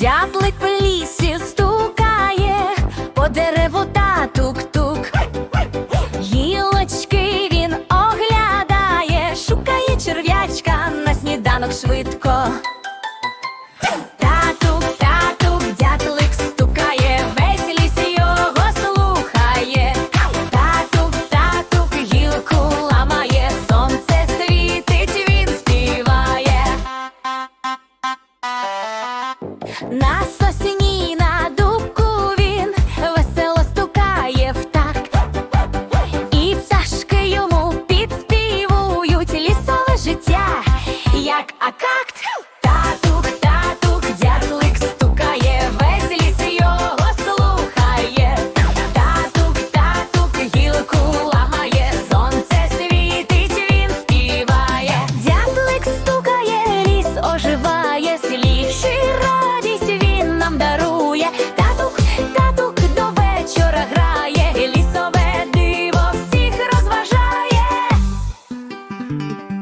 Зяблик в лісі стукає, по дереву та тук-тук. Гілочки він оглядає, шукає черв'ячка на сніданок швидко. Нас осінні you